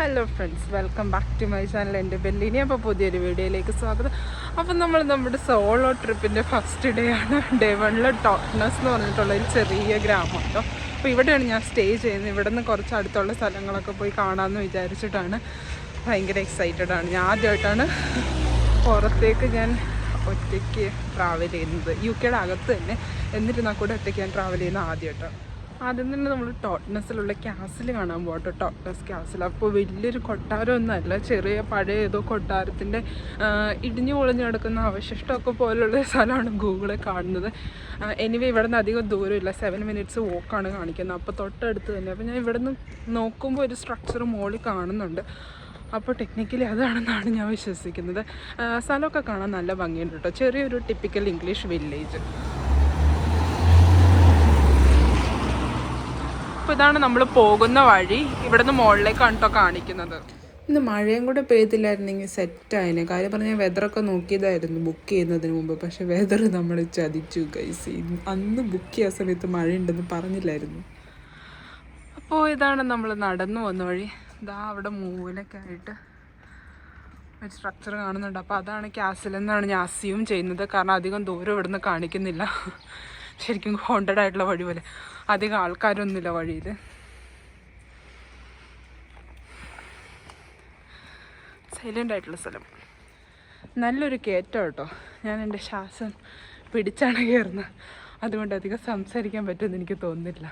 Hello friends welcome back to my channel എന്റെ ബെല്ലിനി അപ്പോൾ പുതിയൊരു വീഡിയോയിലേക്ക് സ്വാഗതം. അപ്പം നമ്മൾ നമ്മുടെ സോളോ ട്രിപ്പിന്റെ ഫസ്റ്റ് ഡേ ആണ്. ഡേ വണ്ണിൽ ടോട്ട്നസ് എന്ന് പറഞ്ഞിട്ടുള്ള ഒരു ചെറിയ ഗ്രാമം കേട്ടോ അപ്പോൾ ഇവിടെയാണ് ഞാൻ സ്റ്റേ ചെയ്യുന്നത്. ഇവിടെ നിന്ന് കുറച്ച് അടുത്തുള്ള സ്ഥലങ്ങളൊക്കെ പോയി കാണാമെന്ന് വിചാരിച്ചിട്ടാണ് ഭയങ്കര എക്സൈറ്റഡ് ആണ്. ഞാൻ ആദ്യമായിട്ടാണ് പുറത്തേക്ക് ഞാൻ ഒറ്റയ്ക്ക് ട്രാവൽ ചെയ്യുന്നത്. യു കെയുടെ അകത്ത് തന്നെ. എന്നിരുന്നാൽ കൂടെ ഒറ്റയ്ക്ക് ഞാൻ ട്രാവൽ ചെയ്യുന്നത് ആദ്യമായിട്ടാണ്. ആദ്യം തന്നെ നമ്മൾ ടോട്ട്നസിലുള്ള ക്യാസിൽ കാണാൻ പോകട്ടോ ടോട്ട്നസ് ക്യാസിൽ അപ്പോൾ വലിയൊരു കൊട്ടാരമൊന്നുമല്ല. ചെറിയ പഴയ ഏതോ കൊട്ടാരത്തിന്റെ ഇടിഞ്ഞു പൊളിഞ്ഞു കിടക്കുന്ന അവശിഷ്ടമൊക്കെ പോലുള്ള സ്ഥലമാണ് ഗൂഗിളിൽ കാണുന്നത്. എനിവേ ഇവിടെ നിന്ന് അധികം ദൂരമില്ല. സെവൻ മിനിറ്റ്സ് വോക്കാണ് കാണിക്കുന്നത്. അപ്പോൾ തൊട്ടടുത്ത് തന്നെ. അപ്പോൾ ഞാൻ ഇവിടെ നിന്ന് നോക്കുമ്പോൾ ഒരു സ്ട്രക്ചർ മോളിൽ കാണുന്നുണ്ട്. അപ്പോൾ ടെക്നിക്കലി അതാണെന്നാണ് ഞാൻ വിശ്വസിക്കുന്നത്. സ്ഥലമൊക്കെ കാണാൻ നല്ല ഭംഗിയുണ്ട് കേട്ടോ ചെറിയൊരു ടിപ്പിക്കൽ ഇംഗ്ലീഷ് വില്ലേജ് അപ്പോൾ ഇതാണ് നമ്മൾ പോകുന്ന വഴി. ഇവിടുന്ന് മുകളിലേക്കാണ് കേട്ടോ കാണിക്കുന്നത്. ഇന്ന് മഴയും കൂടെ പെയ്തില്ലായിരുന്നെങ്കിൽ സെറ്റായിനെ കാര്യം പറഞ്ഞാൽ വെതറൊക്കെ നോക്കിയതായിരുന്നു. ബുക്ക് ചെയ്യുന്നതിന് മുമ്പ്. പക്ഷെ വെതർ നമ്മൾ ചതിച്ചു ഗൈസ് അന്ന് ബുക്ക് ചെയ്യാൻ സമയത്ത് മഴയുണ്ടെന്ന് പറഞ്ഞില്ലായിരുന്നു. അപ്പോൾ ഇതാണ് നമ്മൾ നടന്നു വന്ന വഴി. ഇതാ അവിടെ മൂലൊക്കെ ആയിട്ട് ഒരു സ്ട്രക്ചർ കാണുന്നുണ്ട്. അപ്പോൾ അതാണ് ക്യാസിൽ എന്നാണ് ഞാൻ അസ്യൂം ചെയ്യുന്നത്. കാരണം അധികം ദൂരം ഇവിടുന്ന് കാണിക്കുന്നില്ല. ശരിക്കും ഹോണ്ടഡ് ആയിട്ടുള്ള വഴി പോലെ. അധികം ആൾക്കാരൊന്നുമില്ല വഴിയിൽ സൈലന്റ് ആയിട്ടുള്ള സ്ഥലം. നല്ലൊരു കയറ്റം കേട്ടോ. ഞാൻ എന്റെ ശ്വാസം പിടിച്ചാണ് കയറുന്നത് അതുകൊണ്ട് അധികം സംസാരിക്കാൻ പറ്റുമെന്ന് എനിക്ക് തോന്നുന്നില്ല.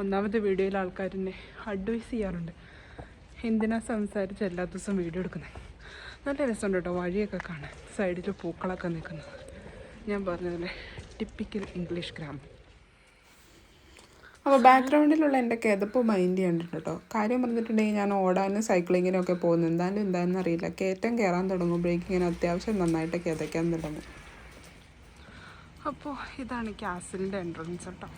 ഒന്നാമത്തെ വീഡിയോയിൽ ആൾക്കാർ എന്നെ അഡ്വൈസ് ചെയ്യാറുണ്ട്. എന്തിനാ സംസാരിച്ച് എല്ലാ ദിവസവും വീഡിയോ എടുക്കുന്നത്? നല്ല രസമുണ്ട് കേട്ടോ വഴിയൊക്കെ കാണാൻ. സൈഡിൽ പൂക്കളൊക്കെ നിൽക്കുന്നത്. ഞാൻ പറഞ്ഞതിലെ ടിപ്പിക്കൽ ഇംഗ്ലീഷ് ഗ്രാമർ അപ്പോൾ ബാക്ക്ഗ്രൗണ്ടിലുള്ള എന്റെ കിതപ്പ് മൈൻഡ് ചെയ്യണ്ടിട്ട് കേട്ടോ. കാര്യം പറഞ്ഞിട്ടുണ്ടെങ്കിൽ ഞാൻ ഓടാനും സൈക്ലിങ്ങിനും ഒക്കെ പോകുന്നു. എന്തായാലും എന്താണെന്ന് അറിയില്ല. കയറ്റം കയറാൻ തുടങ്ങും. ബ്രേക്കിങ്ങിന് അത്യാവശ്യം നന്നായിട്ട് കിതയ്ക്കാൻ തുടങ്ങും. അപ്പോൾ ഇതാണ് ക്യാസിലിന്റെ എൻട്രൻസ് കേട്ടോ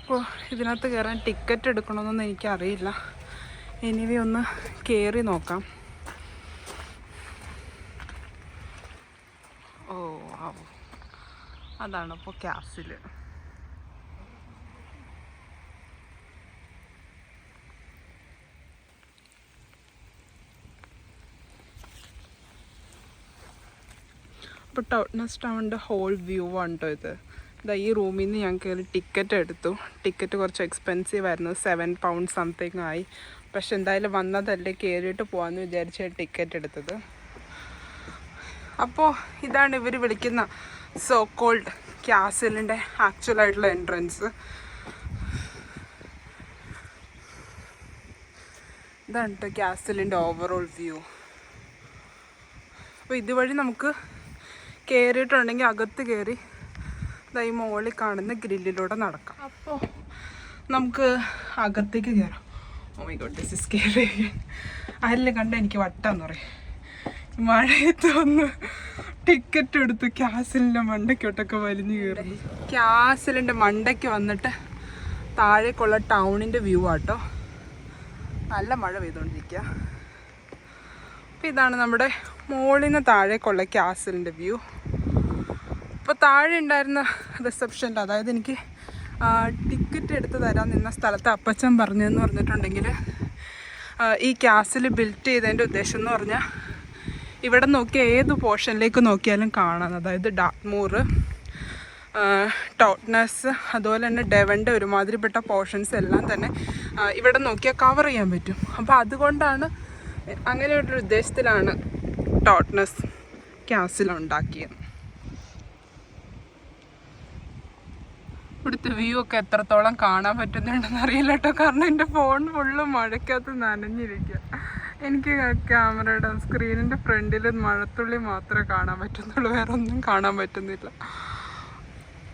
അപ്പോൾ ഇതിനകത്ത് കയറാൻ ടിക്കറ്റ് എടുക്കണമെന്നൊന്നും എനിക്കറിയില്ല. എനിവേ ഒന്ന് കയറി നോക്കാം. ഓ ആ അതാണ് ഇപ്പോൾ ക്യാസിൽ അപ്പോൾ ടൗട്ട്നസ് ടൗണിന്റെ ഹോൾ വ്യൂ ആണ് കേട്ടോ ഇത്? ഇതാ ഈ റൂമിൽ നിന്ന് ഞാൻ കയറി ടിക്കറ്റ് എടുത്തു. ടിക്കറ്റ് കുറച്ച് എക്സ്പെൻസീവ് ആയിരുന്നു. സെവൻ പൗണ്ട് സംതിങ് ആയി. പക്ഷെ എന്തായാലും വന്നതല്ലേ കയറിയിട്ട് പോകാമെന്ന് വിചാരിച്ച ടിക്കറ്റ് എടുത്തത്. അപ്പോൾ ഇതാണ് ഇവർ വിളിക്കുന്ന സോ കോൾഡ് ക്യാസലിന്റെ ആക്ച്വലായിട്ടുള്ള എൻട്രൻസ് ഇതാണ് കേട്ടോ ക്യാസലിന്റെ ഓവറോൾ വ്യൂ അപ്പോൾ ഇതുവഴി നമുക്ക് കയറിയിട്ടുണ്ടെങ്കിൽ അകത്ത് കയറി ഈ മോളിൽ കാണുന്ന ഗ്രില്ലിലൂടെ നടക്കാം. അപ്പോൾ നമുക്ക് അകത്തേക്ക് കയറാം oh my god this is കയറി അതിൽ കണ്ട എനിക്ക് വട്ടാന്ന് പറയും. മഴയത്ത് വന്ന് ടിക്കറ്റ് എടുത്ത്. ക്യാസലിന്റെ മണ്ടയ്ക്കോട്ടൊക്കെ വലിഞ്ഞു കയറി. ക്യാസലിന്റെ മണ്ടയ്ക്ക് വന്നിട്ട് താഴേക്കുള്ള ടൗണിന്റെ വ്യൂ ആട്ടോ. നല്ല മഴ പെയ്തുകൊണ്ടിരിക്കുക അപ്പൊ ഇതാണ് നമ്മുടെ നിന്ന് താഴേക്കുള്ള ക്യാസലിന്റെ വ്യൂ. അപ്പോൾ താഴെ ഉണ്ടായിരുന്ന റിസപ്ഷന്റെ അതായത് എനിക്ക് ടിക്കറ്റ് എടുത്ത് തരാൻ നിന്ന സ്ഥലത്ത് അപ്പച്ചൻ പറഞ്ഞതെന്ന് പറഞ്ഞിട്ടുണ്ടെങ്കിൽ ഈ ക്യാസിൽ ബിൽറ്റ് ചെയ്തതിന്റെ ഉദ്ദേശം എന്ന് പറഞ്ഞാൽ ഇവിടെ നോക്കി ഏത് പോർഷനിലേക്ക് നോക്കിയാലും കാണാം. അതായത് ഡാറ്റ്മൂർ ടോട്ട്നസ് അതുപോലെ തന്നെ ഡെവന്റെ ഒരുമാതിരിപ്പെട്ട പോർഷൻസ് എല്ലാം തന്നെ ഇവിടെ നോക്കിയാൽ കവർ ചെയ്യാൻ പറ്റും. അപ്പോൾ അതുകൊണ്ടാണ് അങ്ങനെ ഒരു ഉദ്ദേശത്തിലാണ് ടോട്ട്നസ് ക്യാസിൽ ഉണ്ടാക്കിയത്. ഇവിടുത്തെ വ്യൂ ഒക്കെ എത്രത്തോളം കാണാൻ പറ്റുന്നുണ്ടെന്ന് അറിയില്ല കേട്ടോ. കാരണം എന്റെ ഫോൺ ഫുള്ള് മഴയ്ക്കകത്ത് നനഞ്ഞിരിക്കുക. എനിക്ക് ക്യാമറയുടെ സ്ക്രീനിന്റെ ഫ്രണ്ടിൽ മഴത്തുള്ളി മാത്രമേ കാണാൻ പറ്റുന്നുള്ളൂ. വേറെ ഒന്നും കാണാൻ പറ്റുന്നില്ല.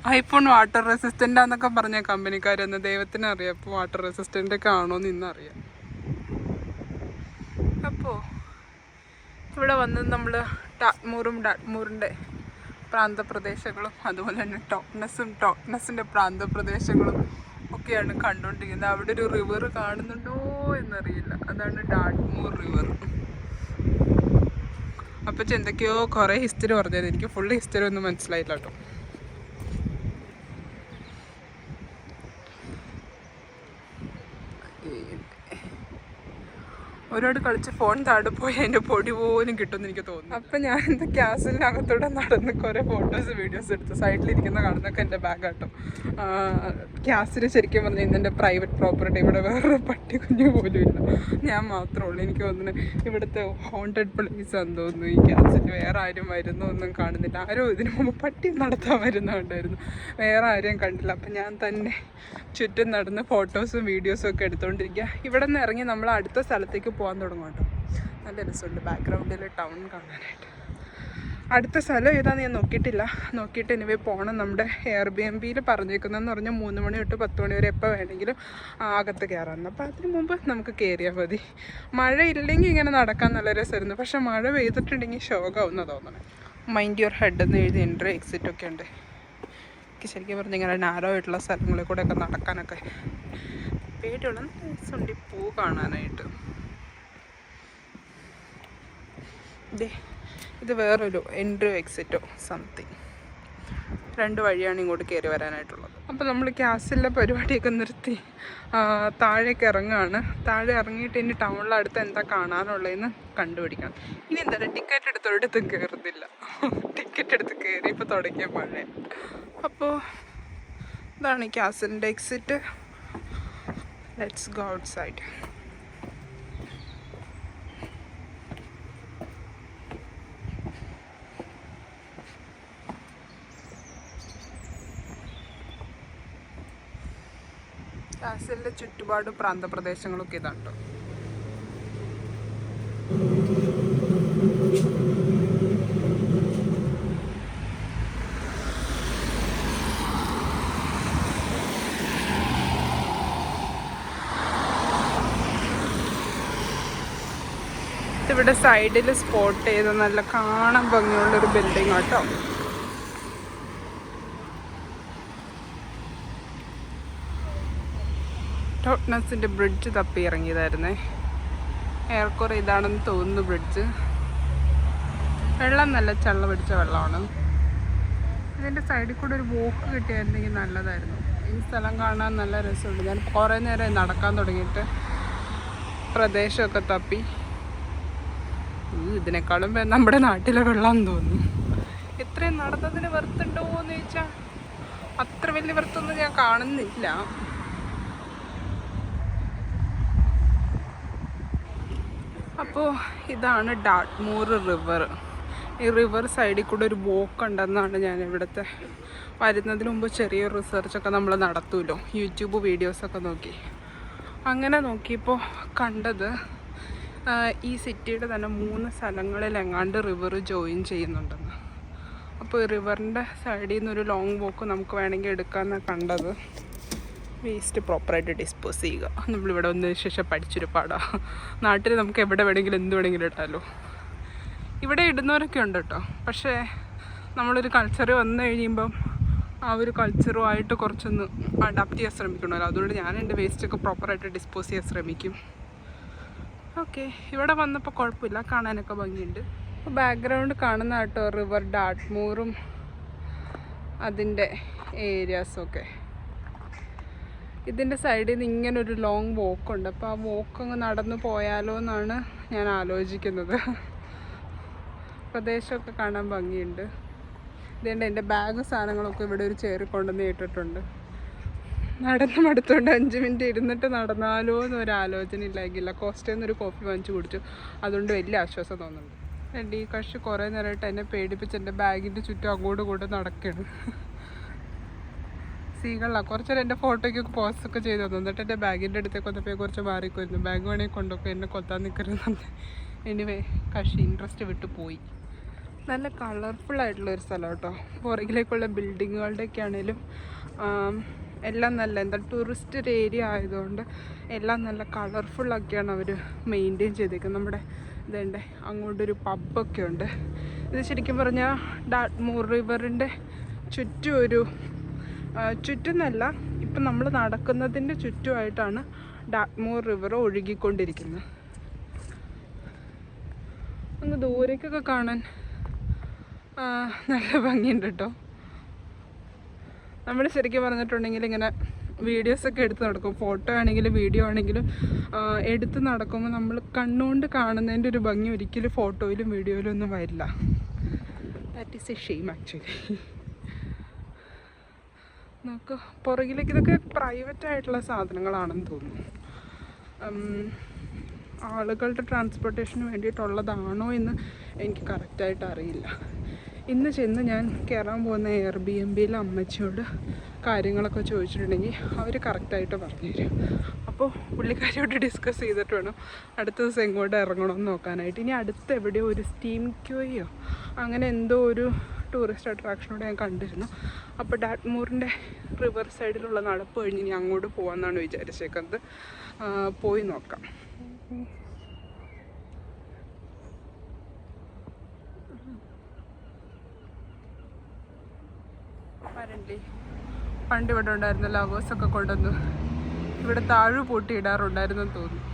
ഐഫോൺ വാട്ടർ റെസിസ്റ്റന്റ് ആന്നൊക്കെ പറഞ്ഞ കമ്പനിക്കാരെന്ന് ദൈവത്തിന് അറിയാം. അപ്പോൾ വാട്ടർ റെസിസ്റ്റന്റ് ഒക്കെ ആണോ എന്ന് ഇന്നറിയാം. അപ്പോൾ ഇവിടെ വന്ന് നമ്മൾ ടാറ്റ്മൂറും ഡാറ്റ്മൂറിന്റെ പ്രാന്തപ്രദേശങ്ങളും അതുപോലെ തന്നെ ടോക്നസും ടോക്നസിന്റെ പ്രാന്തപ്രദേശങ്ങളും ഒക്കെയാണ് കണ്ടുകൊണ്ടിരിക്കുന്നത് അവിടെ ഒരു റിവർ കാണുന്നുണ്ടോ എന്നറിയില്ല. അതാണ് ഡാഡ്മൂർ റിവർ അപ്പം എന്തൊക്കെയോ കുറേ ഹിസ്റ്ററി പറഞ്ഞത് എനിക്ക് ഫുൾ ഹിസ്റ്ററി ഒന്നും മനസ്സിലായില്ല കേട്ടോ ഒരുപാട് കളിച്ച് ഫോൺ താഴെ പോയി പൊടി പോലും കിട്ടുമെന്ന് എനിക്ക് തോന്നുന്നു അപ്പം ഞാൻ എന്റെ ക്യാസിലിനകത്തൂടെ നടന്ന് കുറേ ഫോട്ടോസ് വീഡിയോസ് എടുത്തു സൈഡിലിരിക്കുന്ന കാണുന്നൊക്കെ എന്റെ ബാഗ് കേട്ടോ ക്യാസിൽ ശരിക്കും പറഞ്ഞു എന്റെ പ്രൈവറ്റ് പ്രോപ്പർട്ടി ഇവിടെ വേറൊരു പട്ടി കുഞ്ഞു പോലും ഇല്ല. ഞാൻ മാത്രമേ ഉള്ളൂ. എനിക്ക് തോന്നുന്നു ഇവിടുത്തെ ഹോണ്ടഡ് പ്ലേസ് ആണെന്ന് തോന്നുന്നു ഈ ക്യാസിൽ വേറെ ആരും വരുന്നു ഒന്നും കാണുന്നില്ല. ആരും ഇതിനു മുമ്പ് പട്ടി നടത്താൻ വരുന്നുണ്ടായിരുന്നു വേറെ ആരെയും കണ്ടില്ല. അപ്പം ഞാൻ തന്നെ ചുറ്റും നടന്ന് ഫോട്ടോസും വീഡിയോസും ഒക്കെ എടുത്തുകൊണ്ടിരിക്കുക ഇവിടെ നിന്ന് ഇറങ്ങി നമ്മൾ അടുത്ത സ്ഥലത്തേക്ക് പോകാൻ തുടങ്ങും കേട്ടോ. നല്ല രസമുണ്ട് ബാക്ക്ഗ്രൗണ്ടിൽ ടൗൺ കാണാനായിട്ട്. അടുത്ത സ്ഥലം ഏതാണെന്ന് ഞാൻ നോക്കിയിട്ടില്ല. നോക്കിയിട്ട് എനിവേ പോകണം നമ്മുടെ എയർ ബി എം ബിയിൽ പറഞ്ഞേക്കുന്നതെന്ന് പറഞ്ഞാൽ മൂന്ന് മണി തൊട്ട് പത്ത് മണി വരെ എപ്പോൾ വേണമെങ്കിലും അകത്ത് കയറാമെന്ന് അപ്പോൾ അതിന് മുമ്പ് നമുക്ക് കയറിയാൽ മതി. മഴ ഇല്ലെങ്കിൽ ഇങ്ങനെ നടക്കാൻ നല്ല രസമായിരുന്നു. പക്ഷേ മഴ പെയ്തിട്ടുണ്ടെങ്കിൽ ശോകമാവുന്ന തോന്നണം. മൈൻഡ് യുവർ ഹെഡ് എന്ന് എഴുതി എൻട്രി എക്സിറ്റ് ഒക്കെ ഉണ്ട്. എനിക്ക് ശരിക്കും പറഞ്ഞാൽ ഇങ്ങനെ നാരോ ആയിട്ടുള്ള സ്ഥലങ്ങളിൽ കൂടെയൊക്കെ നടക്കാനൊക്കെ പേടിയുള്ള പൂ കാണാനായിട്ട്. ഇത് വേറൊരു എൻട്രി എക്സിറ്റോ സംതിങ് രണ്ട് വഴിയാണ് ഇങ്ങോട്ട് കയറി വരാനായിട്ടുള്ളത്. അപ്പോൾ നമ്മൾ ക്യാസിലെ പരിപാടിയൊക്കെ നിർത്തി താഴേക്ക് ഇറങ്ങുകയാണ് താഴെ ഇറങ്ങിയിട്ട് ഇനി ടൗണിൽ അടുത്ത് എന്താ കാണാനുള്ളതെന്ന് കണ്ടുപിടിക്കണം. ഇനി എന്താ ടിക്കറ്റ് എടുത്തൊരിടത്തും കയറുന്നില്ല ടിക്കറ്റ് എടുത്ത് കയറി ഇപ്പോൾ തുടങ്ങിയ മഴ. അപ്പോൾ ഇതാണ് ഈ ക്യാസിലിന്റെ exit let's go outside കാസലിന്റെ ചുറ്റുപാട് പ്രാന്തപ്രദേശങ്ങളൊക്കെ ഇതാണ്ടോ ഇവിടെ സൈഡിൽ സ്പോട്ട് ചെയ്ത നല്ല കാണാൻ ഭംഗിയുള്ളൊരു ബിൽഡിംഗ് ആട്ടോ ടോട്ട്നസിന്റെ ബ്രിഡ്ജ് തപ്പി ഇറങ്ങിയതായിരുന്നേ. ഏറെക്കുറെ ഇതാണെന്ന് തോന്നുന്നു ബ്രിഡ്ജ്. വെള്ളം നല്ല ചള്ള പിടിച്ച വെള്ളമാണ്. ഇതിന്റെ സൈഡിൽ കൂടെ ഒരു വോക്ക് കിട്ടിയായിരുന്നെങ്കിൽ നല്ലതായിരുന്നു. ഈ സ്ഥലം കാണാൻ നല്ല രസമുണ്ട്. ഞാൻ കുറേ നേരം നടക്കാൻ തുടങ്ങിയിട്ട് പ്രദേശമൊക്കെ തപ്പി. ഇതിനേക്കാളും നമ്മുടെ നാട്ടിലെ വെള്ളം തോന്നുന്നു. ഇത്രയും നടന്നതിന് വെറുത്തുണ്ടോ എന്ന് ചോദിച്ചാൽ അത്ര വലിയ വെറുത്തൊന്നും ഞാൻ കാണുന്നില്ല. അപ്പോൾ ഇതാണ് ഡാട്ട്മൂർ റിവർ. ഈ റിവർ സൈഡിൽ കൂടെ ഒരു വോക്ക് ഉണ്ടെന്നാണ് ഞാൻ ഇവിടുത്തെ. വരുന്നതിന് മുമ്പ് ചെറിയൊരു റിസർച്ചൊക്കെ നമ്മൾ നടത്തുമല്ലോ യൂട്യൂബ് വീഡിയോസൊക്കെ നോക്കി. അങ്ങനെ നോക്കിയപ്പോൾ കണ്ടത് ഈ സിറ്റിയുടെ തന്നെ മൂന്ന് സ്ഥലങ്ങളിൽ എങ്ങാണ്ട് റിവർ ജോയിൻ ചെയ്യുന്നുണ്ടെന്ന്. അപ്പോൾ ഈ റിവറിന്റെ സൈഡിൽ നിന്നൊരു ലോങ് വോക്ക് നമുക്ക് വേണമെങ്കിൽ എടുക്കാമെന്നാണ് കണ്ടത്. വേസ്റ്റ് പ്രോപ്പറായിട്ട് ഡിസ്പോസ് ചെയ്യുക. നമ്മളിവിടെ വന്നതിന് ശേഷം പഠിച്ചൊരു പാടാണ് നാട്ടിൽ നമുക്ക് എവിടെ വേണമെങ്കിലും എന്ത് വേണമെങ്കിലും ഇടാമല്ലോ ഇവിടെ ഇടുന്നവരൊക്കെ ഉണ്ട് കേട്ടോ. പക്ഷേ നമ്മളൊരു കൾച്ചർ വന്നു കഴിയുമ്പം ആ ഒരു കൾച്ചറുമായിട്ട് കുറച്ചൊന്ന് അഡാപ്റ്റ് ചെയ്യാൻ ശ്രമിക്കണമല്ലോ. അതുകൊണ്ട് ഞാൻ എന്റെ വേസ്റ്റൊക്കെ പ്രോപ്പറായിട്ട് ഡിസ്പോസ് ചെയ്യാൻ ശ്രമിക്കും. ഓക്കെ ഇവിടെ വന്നപ്പോൾ കുഴപ്പമില്ല. കാണാനൊക്കെ ഭംഗിയുണ്ട്. ബാക്ക്ഗ്രൗണ്ട് കാണുന്ന കേട്ടോ. റിവർ ഡാട്ട്മൂറും അതിന്റെ ഏരിയാസൊക്കെ ഇതിന്റെ സൈഡിൽ നിന്ന് ഇങ്ങനെ ഒരു ലോങ് വോക്കുണ്ട് അപ്പോൾ ആ വോക്ക് അങ്ങ് നടന്നു പോയാലോ എന്നാണ് ഞാൻ ആലോചിക്കുന്നത്. പ്രദേശമൊക്കെ കാണാൻ ഭംഗിയുണ്ട്. ഇതുകൊണ്ട് എന്റെ ബാഗ് സാധനങ്ങളൊക്കെ ഇവിടെ ഒരു ചേറി കൊണ്ടുവന്ന് ഇട്ടിട്ടുണ്ട്. നടന്ന് മടുത്തുകൊണ്ട് അഞ്ച് മിനിറ്റ് ഇരുന്നിട്ട് നടന്നാലോ എന്നൊരു ആലോചന ഇല്ലാകില്ല കോസ്റ്റയിൽ നിന്നൊരു കോഫി വാങ്ങിച്ചു കുടിച്ചു. അതുകൊണ്ട് വലിയ ആശ്വാസം തോന്നുന്നുണ്ട്. എന്റെ ഈ കക്ഷി കുറേ നേരമായിട്ട് എന്നെ പേടിപ്പിച്ച് എന്റെ ബാഗിന്റെ ചുറ്റും അങ്ങോട്ടും ഇങ്ങോട്ടും നടക്കുകയാണ് സീകളാ കുറച്ച് നേരം എന്റെ ഫോട്ടോയ്ക്കൊക്കെ പോസ്റ്റൊക്കെ ചെയ്തു തന്നു. എന്നിട്ട് എന്റെ ബാഗിന്റെ അടുത്തേക്ക് വന്നപ്പോൾ കുറച്ച് മാറിക്കുമായിരുന്നു ബാഗ് വേണമെങ്കിൽ കൊണ്ടൊക്കെ എന്നെ കൊത്താൻ നിൽക്കരുതെന്നുണ്ട് എനിവേ കക്ഷി ഇൻട്രസ്റ്റ് വിട്ടു പോയി. നല്ല കളർഫുൾ ആയിട്ടുള്ള ഒരു സ്ഥലം കേട്ടോ. പുറകിലേക്കുള്ള ബിൽഡിങ്ങുകളുടെയൊക്കെ ആണെങ്കിലും എല്ലാം നല്ല എന്താ ടൂറിസ്റ്റ് ഏരിയ ആയതുകൊണ്ട് എല്ലാം നല്ല കളർഫുള്ളൊക്കെയാണ് അവർ മെയിന്റെയിൻ ചെയ്തേക്കുന്നത്. നമ്മുടെ ഇതുണ്ട് അങ്ങോട്ടൊരു പബ്ബൊക്കെ ഉണ്ട്. ഇത് ശരിക്കും പറഞ്ഞാൽ ഡാഡ്മൂർ റിവറിന്റെ ചുറ്റും ഒരു ചുറ്റുന്നല്ല ഇപ്പം നമ്മൾ നടക്കുന്നതിന്റെ ചുറ്റുമായിട്ടാണ് ഡാക്മോർ റിവർ ഒഴുകിക്കൊണ്ടിരിക്കുന്നത്. ഒന്ന് ദൂരേക്കൊക്കെ കാണാൻ നല്ല ഭംഗിയുണ്ട് കേട്ടോ. നമ്മൾ ശരിക്കും പറഞ്ഞിട്ടുണ്ടെങ്കിൽ ഇങ്ങനെ വീഡിയോസൊക്കെ എടുത്ത് നടക്കും. ഫോട്ടോ ആണെങ്കിലും വീഡിയോ ആണെങ്കിലും എടുത്ത് നടക്കുമ്പോൾ നമ്മൾ കണ്ണുകൊണ്ട് കാണുന്നതിന്റെ ഒരു ഭംഗി ഒരിക്കലും ഫോട്ടോയിലും വീഡിയോയിലും ഒന്നും വരില്ല. That is a shame actually നമുക്ക് പുറകിലേക്ക് ഇതൊക്കെ പ്രൈവറ്റ് ആയിട്ടുള്ള സാധനങ്ങളാണെന്ന് തോന്നുന്നു. ആളുകളുടെ ട്രാൻസ്പോർട്ടേഷന് വേണ്ടിയിട്ടുള്ളതാണോ എന്ന് എനിക്ക് കറക്റ്റായിട്ട് അറിയില്ല. ഇന്ന് ചെന്ന് ഞാൻ കയറാൻ പോകുന്ന എയർ ബി എം ബിയിലെ അമ്മച്ചിയോട് കാര്യങ്ങളൊക്കെ ചോദിച്ചിട്ടുണ്ടെങ്കിൽ അവർ കറക്റ്റായിട്ട് പറഞ്ഞുതരും അപ്പോൾ പുള്ളിക്കാരിയോട് ഡിസ്കസ് ചെയ്തിട്ട് വേണം അടുത്ത ദിവസം എങ്ങോട്ട് ഇറങ്ങണമെന്ന് നോക്കാനായിട്ട്. ഇനി അടുത്ത് എവിടെയോ ഒരു സ്റ്റീം ക്യൂയോ അങ്ങനെ എന്തോ ഒരു ടൂറിസ്റ്റ് അട്രാക്ഷനോട് ഞാൻ കണ്ടിരുന്നു. അപ്പോൾ ഡാറ്റ്മൂറിന്റെ റിവർ സൈഡിലുള്ള നടപ്പ് കഴിഞ്ഞ് ഇനി അങ്ങോട്ട് പോകാമെന്നാണ് വിചാരിച്ചേക്കുന്നത്. പോയി നോക്കാം. പണ്ട് ഇവിടെ ഉണ്ടായിരുന്ന ലവേഴ്സൊക്കെ കൊണ്ടുവന്ന് ഇവിടെ താഴെ പൂട്ടിയിടാറുണ്ടായിരുന്നെന്ന് തോന്നുന്നു.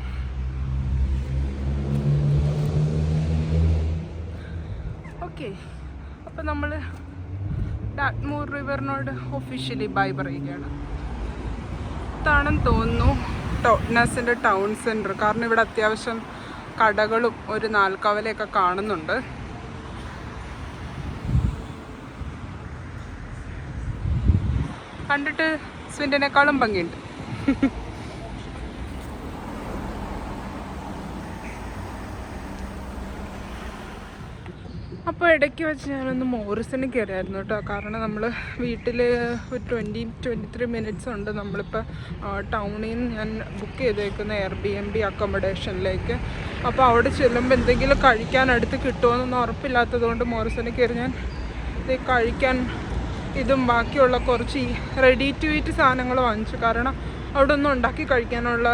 ഓക്കെ അപ്പം നമ്മൾ ഡാറ്റ്മൂർ റിവറിനോട് ഒഫീഷ്യലി ബൈ പറയുകയാണ്. ഇതാണെന്ന് തോന്നുന്നു ടോട്ട്നസിന്റെ ടൗൺ സെന്റർ കാരണം ഇവിടെ അത്യാവശ്യം കടകളും ഒരു നാൽക്കവലയൊക്കെ കാണുന്നുണ്ട്. കണ്ടിട്ട് സ്വിൻഡിനേക്കാളും ഭംഗിയുണ്ട്. അപ്പോൾ ഇടയ്ക്ക് വെച്ച് ഞാനൊന്ന് മോറിസിന് കയറിയായിരുന്നു കേട്ടോ. കാരണം നമ്മൾ വീട്ടിൽ ഒരു ട്വന്റി ട്വന്റി ത്രീ മിനിറ്റ്സ് ഉണ്ട് നമ്മളിപ്പോൾ ടൗണിൽ നിന്ന് ഞാൻ ബുക്ക് ചെയ്തേക്കുന്ന എയർ ബി എം ബി അക്കോമഡേഷനിലേക്ക് അപ്പോൾ അവിടെ ചെല്ലുമ്പോൾ എന്തെങ്കിലും കഴിക്കാൻ അടുത്ത് കിട്ടുമോയെന്നൊന്നും ഉറപ്പില്ലാത്തത് കൊണ്ട് മോറിസിന് കയറി ഞാൻ ഇത് കഴിക്കാൻ ഇതും ബാക്കിയുള്ള കുറച്ച് റെഡി ടു ഈറ്റ് സാധനങ്ങൾ വാങ്ങിച്ചു. കാരണം അവിടെ ഒന്നും ഉണ്ടാക്കി കഴിക്കാനുള്ള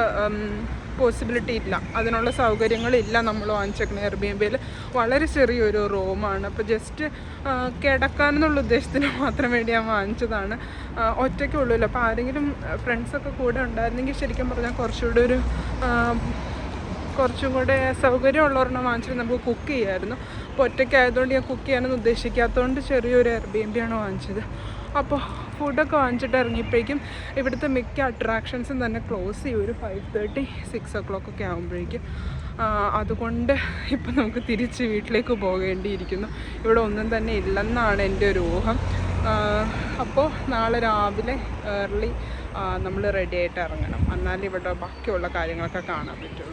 പോസിബിലിറ്റി ഇല്ല. അതിനുള്ള സൗകര്യങ്ങളില്ല നമ്മൾ വാങ്ങിച്ചേക്കുന്ന എയർ ബി എം ബിയിൽ വളരെ ചെറിയൊരു റൂമാണ്. അപ്പോൾ ജസ്റ്റ് കിടക്കാനെന്നുള്ള ഉദ്ദേശത്തിന് മാത്രം വേണ്ടി ഞാൻ വാങ്ങിച്ചതാണ്. ഒറ്റയ്ക്ക് ഉള്ളൂല്ലോ അപ്പോൾ ആരെങ്കിലും ഫ്രണ്ട്സൊക്കെ കൂടെ ഉണ്ടായിരുന്നെങ്കിൽ ശരിക്കും പറഞ്ഞാൽ കുറച്ചുകൂടെ ഒരു കുറച്ചും കൂടെ സൗകര്യമുള്ളവരെണ്ണം വാങ്ങിച്ചിട്ട് നമുക്ക് കുക്ക് ചെയ്യാമായിരുന്നു അപ്പോൾ ഒറ്റയ്ക്കായതുകൊണ്ട് ഞാൻ കുക്ക് ചെയ്യാനൊന്നും ഉദ്ദേശിക്കാത്തതുകൊണ്ട് ചെറിയൊരു എയർ ബി എം ബി ആണ് വാങ്ങിച്ചത്. അപ്പോൾ ഫുഡൊക്കെ വാങ്ങിച്ചിട്ട് ഇറങ്ങിയപ്പോഴേക്കും ഇവിടുത്തെ മിക്ക അട്രാക്ഷൻസും തന്നെ ക്ലോസ് ചെയ്യും. ഒരു five thirty six o'clock ഒക്കെ ആകുമ്പോഴേക്കും അതുകൊണ്ട് ഇപ്പം നമുക്ക് തിരിച്ച് വീട്ടിലേക്ക് പോകേണ്ടിയിരിക്കുന്നു. ഇവിടെ ഒന്നും തന്നെ ഇല്ലെന്നാണ് എന്റെ ഒരു ഊഹം. അപ്പോൾ നാളെ രാവിലെ ഏർലി നമ്മൾ റെഡി ആയിട്ട് ഇറങ്ങണം. എന്നാലേ ഇവിടെ ബാക്കിയുള്ള കാര്യങ്ങളൊക്കെ കാണാൻ പറ്റുള്ളൂ.